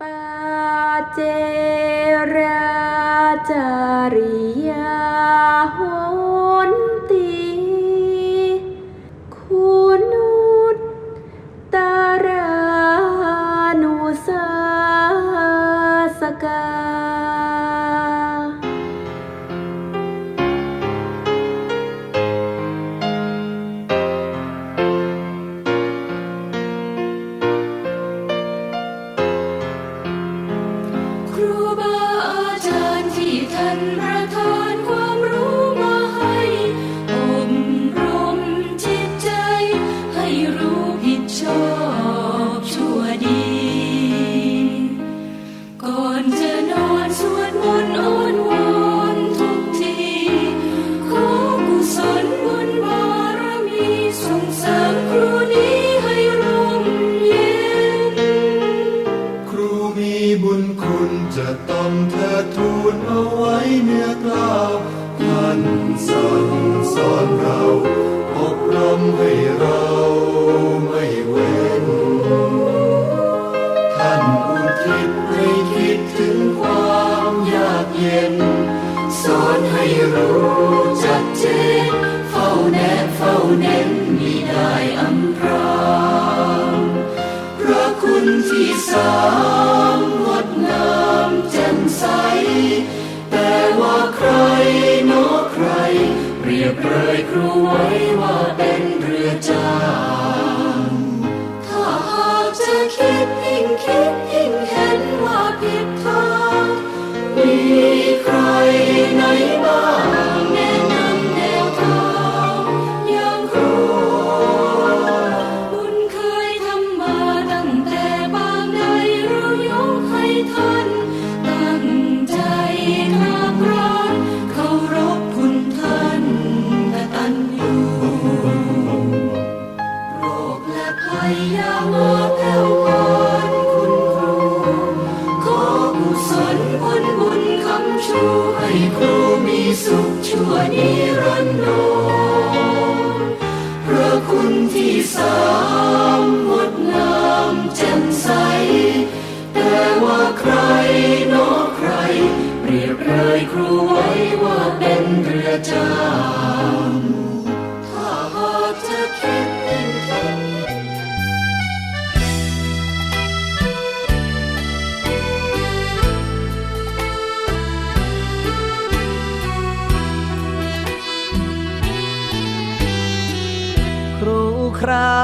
ปาเจราจาริ ต้องเธอทูลเอาไว้เนื้อกล่าวท่านสั่งสอนเราอบรมให้เราไม่เว้น ท่านอุทิศให้คิดถึงความยากเย็น สอนให้รู้จัดเจนเฝ้าแนบเฝ้าเน้นมิได้อำพรางพระคุณที่สา เปรียบเลยครูไว้ ช่วยครูมีสุขชั่วนิรันดรพระคุณที่สามงดงามแจ่มใส แต่ว่าใคร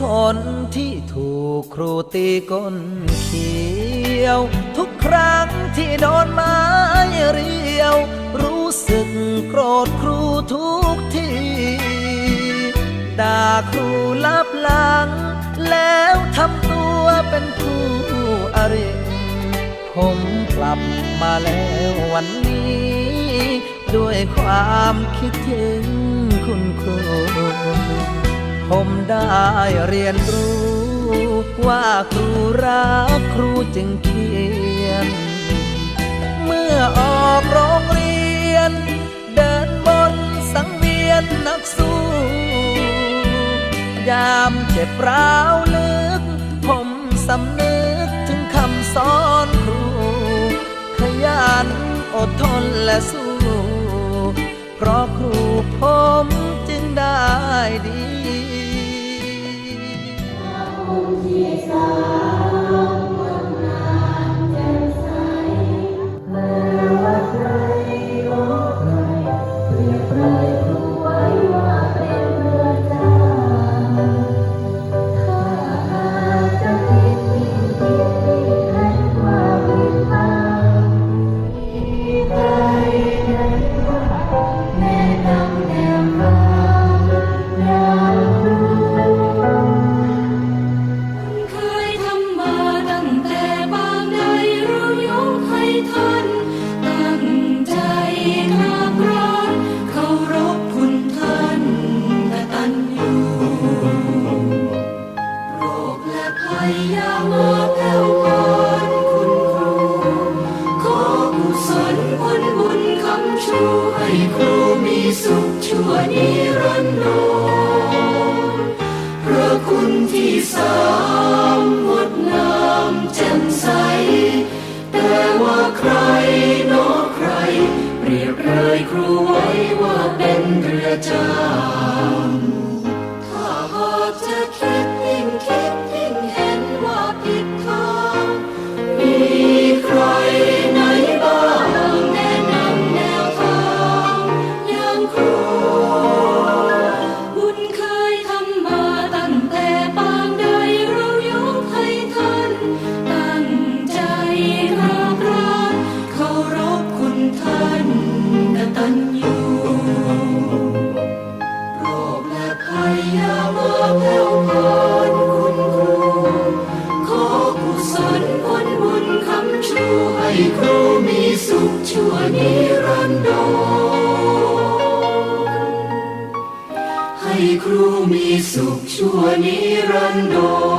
คนที่ถูกครูตีก้นเขียว ทุกครั้งที่โดนไม้เรียว รู้สึกโกรธครูทุกทีด่าครูลับหลัง แล้วทำตัวเป็นคู่อริผมกลับมาแล้ววันนี้ ด้วยความคิดถึงคุณครู ผมได้เรียนรู้ ว่าครูรักครูจึงเขียน เมื่อออกโรงเรียน เดินบนสังเวียนนักสู้ ยามเจ็บร้าวลึก ผมสำนึกถึงคำสอนครู ขยันอดทนและสู้ เพราะครูผม ได้ดีเคย Yeshua Niranno. สุขชั่วนิรันดร